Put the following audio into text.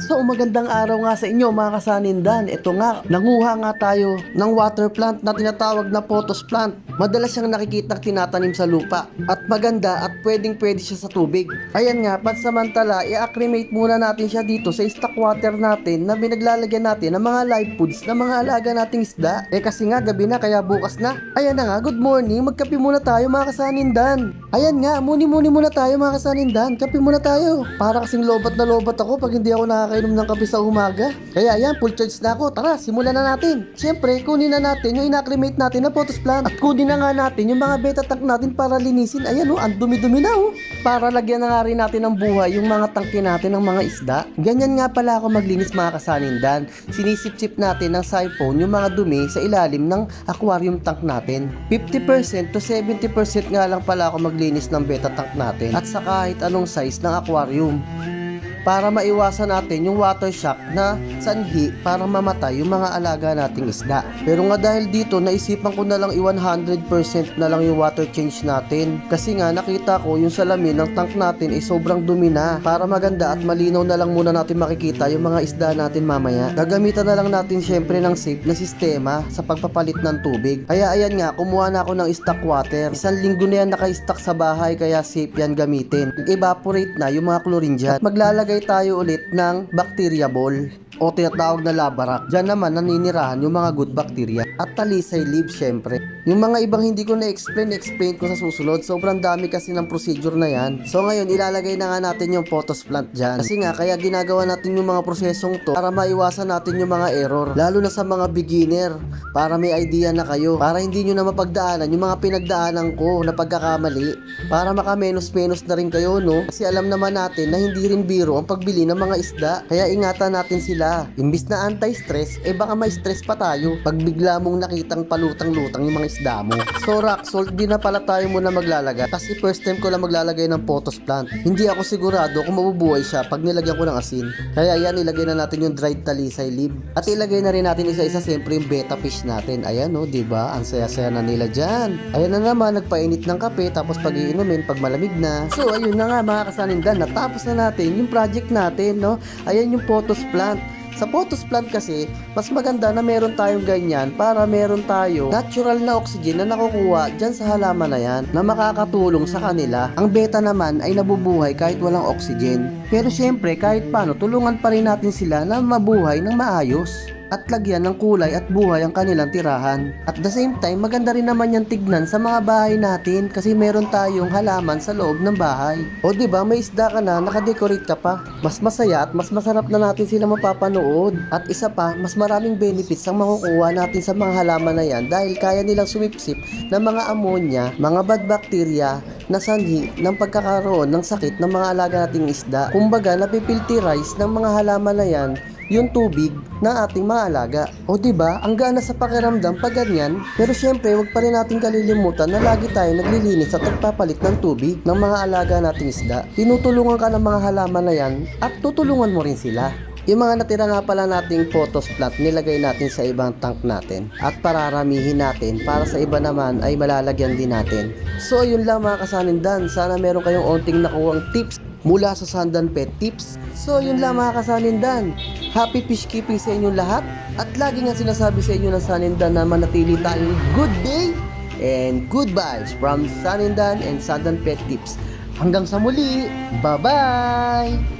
So magandang araw nga sa inyo mga kasanindan. Ito nga, nanguha nga tayo ng water plant na tinatawag na potos plant. Madalas siyang nakikita tinatanim sa lupa. At maganda at pwedeng pwede siya sa tubig. Ayan nga, pansamantala, i-acclimate muna natin siya dito sa stock water natin na binaglalagyan natin ng mga live foods na mga alaga nating isda. Eh kasi nga, gabi na kaya bukas na. Ayan na nga, good morning. Magkape muna tayo mga kasanindan. Ayan nga, muni-muni muna tayo mga kasanindan. Kape muna tayo. Para kasing lobat na lobat ako pag hindi ako nakakainom ng kape sa umaga. Kaya ayan, full charge na ako. Tara, simulan na natin. Siyempre, kunin na natin yung inacclimate natin na photos plant. At kunin na nga natin yung mga beta tank natin para linisin. Ayan oh, ang dumi-dumi na oh. Para lagyan na nga rin natin ng buhay yung mga tangke natin ng mga isda. Ganyan nga pala ako maglinis mga kasanindan. Sinisip-sip natin ng siphon yung mga dumi sa ilalim ng aquarium tank natin. 50% to 70% nga lang pala ako maglinis ng beta tank natin at sa kahit anong size ng aquarium para maiwasan natin yung water shock na sanhi para mamatay yung mga alaga nating isda. Pero nga dahil dito, naisipan ko na lang i-100% na lang yung water change natin. Kasi nga nakita ko yung salamin ng tank natin ay sobrang dumi na. Para maganda at malinaw na lang muna natin makikita yung mga isda natin mamaya. Gagamitan na lang natin syempre ng safe na sistema sa pagpapalit ng tubig. Kaya ayan nga, kumuha na ako ng stock water. Isang linggo na yan naka-stock sa bahay kaya safe yan gamitin. Evaporate na yung mga chlorine dyan. At maglalagay tayo ulit ng bacteria ball o tinatawag na labarak. Diyan naman naninirahan yung mga good bacteria at talisay leaves syempre. Yung mga ibang hindi ko na-explain, explain ko sa susunod. Sobrang dami kasi ng procedure na yan. So ngayon, ilalagay na nga natin yung photos plant dyan. Kasi nga, kaya ginagawa natin yung mga prosesong to para maiwasan natin yung mga error. Lalo na sa mga beginner. Para may idea na kayo. Para hindi nyo na mapagdaanan yung mga pinagdaanan ko na pagkakamali. Para makamenos-menos na rin kayo, no? Kasi alam naman natin na hindi rin biro ang pagbili ng mga isda. Kaya ingatan natin sila. Imbis na anti-stress, eh baka may stress pa tayo pag bigla mong nakitang palutang-lutang yung mga isda mo. So rock salt, di na pala tayo muna maglalagay. Kasi first time ko lang maglalagay ng photos plant. Hindi ako sigurado kung mabubuhay siya pag nilagyan ko ng asin. Kaya yan, ilagay na natin yung dried talisay leaf. At ilagay na rin natin isa-isa siyempre yung beta fish natin. Ayan no, di ba? Ang saya-saya na nila dyan. Ayan na naman, nagpainit ng kape tapos pag iinumin pag malamig na. So ayun na nga mga kasanindan, natapos na natin yung project natin, no? Ayan yung photos plant. Sa photos plant kasi, mas maganda na meron tayong ganyan para meron tayo natural na oxygen na nakukuha dyan sa halaman na yan na makakatulong sa kanila. Ang beta naman ay nabubuhay kahit walang oxygen. Pero syempre, kahit paano, tulungan pa rin natin sila na mabuhay ng maayos at lagyan ng kulay at buhay ang kanilang tirahan. At the same time, maganda rin naman yung tignan sa mga bahay natin kasi meron tayong halaman sa loob ng bahay. O ba may isda ka na, nakadecorate ka pa. Mas masaya at mas masarap na natin sila mapapanood. At isa pa, mas maraming benefits ang makukuha natin sa mga halaman na yan dahil kaya nilang sumipsip ng mga ammonia, mga bad bacteria na sanhi ng pagkakaroon ng sakit ng mga alaga nating isda. Kumbaga, napipilterize ng mga halaman na yan yung tubig ng ating mga alaga. O ba? Ang gana sa pakiramdam pag ganyan. Pero syempre, wag pa rin natin kalilimutan na lagi tayo naglilinis at nagpapalit ng tubig ng mga alaga nating isda. Tinutulungan ka ng mga halaman na yan at tutulungan mo rin sila. Yung mga natira nga pala nating photos plant, nilagay natin sa ibang tank natin at pararamihin natin para sa iba naman ay malalagyan din natin. So yun lang mga kasanindan, sana meron kayong onting nakuwang tips mula sa Sandan Pet Tips. So yun lang mga kasanindan, happy fish keeping sa inyong lahat at lagi nga sinasabi sa inyo ng Sanindan na manatili tayong good day and good vibes from Sanindan and Sandan Pet Tips. Hanggang sa muli, bye-bye!